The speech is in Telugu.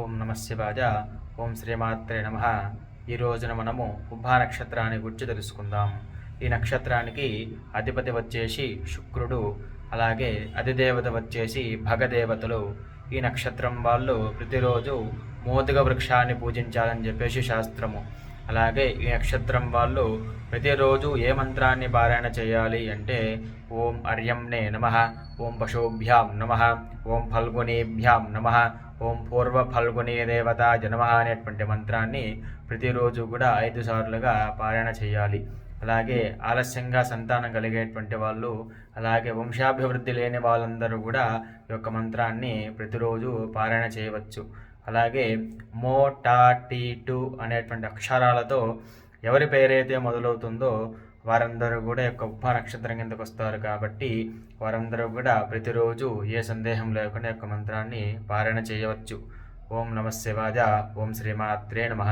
ఓం నమ శివాజ ఓం శ్రీమాత్రే నమ. ఈ రోజున మనము ఉభా నక్షత్రాన్ని గురించి తెలుసుకుందాం. ఈ నక్షత్రానికి అధిపతి వచ్చేసి శుక్రుడు అలాగే అధిదేవత వచ్చేసి భగదేవతలు. ఈ నక్షత్రం వాళ్ళు ప్రతిరోజు మోదుగ వృక్షాన్ని పూజించాలని చెప్పేసి శాస్త్రము. అలాగే ఈ నక్షత్రం వాళ్ళు ప్రతిరోజు ఏ మంత్రాన్ని పారాయణ చేయాలి అంటే ఓం అర్యంనే నమ ఓం పశుభ్యాం నమ ఓం ఫల్గునేభ్యాం నమ ఓం పూర్వ ఫల్గుని దేవత జనమ అనేటువంటి మంత్రాన్ని ప్రతిరోజు కూడా ఐదు సార్లుగా పారాయణ చేయాలి. అలాగే ఆలస్యంగా సంతానం కలిగేటువంటి వాళ్ళు అలాగే వంశాభివృద్ధి లేని వాళ్ళందరూ కూడా ఈ యొక్క మంత్రాన్ని ప్రతిరోజు పారాయణ చేయవచ్చు. అలాగే మో టా టీ టు అనేటువంటి అక్షరాలతో ఎవరి పేరైతే మొదలవుతుందో వారందరూ కూడా యొక్క ఉప నక్షత్రం కిందకు వస్తారు కాబట్టి వారందరూ కూడా ప్రతిరోజు ఏ సందేహం లేకుండా యొక్క మంత్రాన్ని పారాయణ చేయవచ్చు. ఓం నమ శివాజ ఓం శ్రీమాత్రే నమః.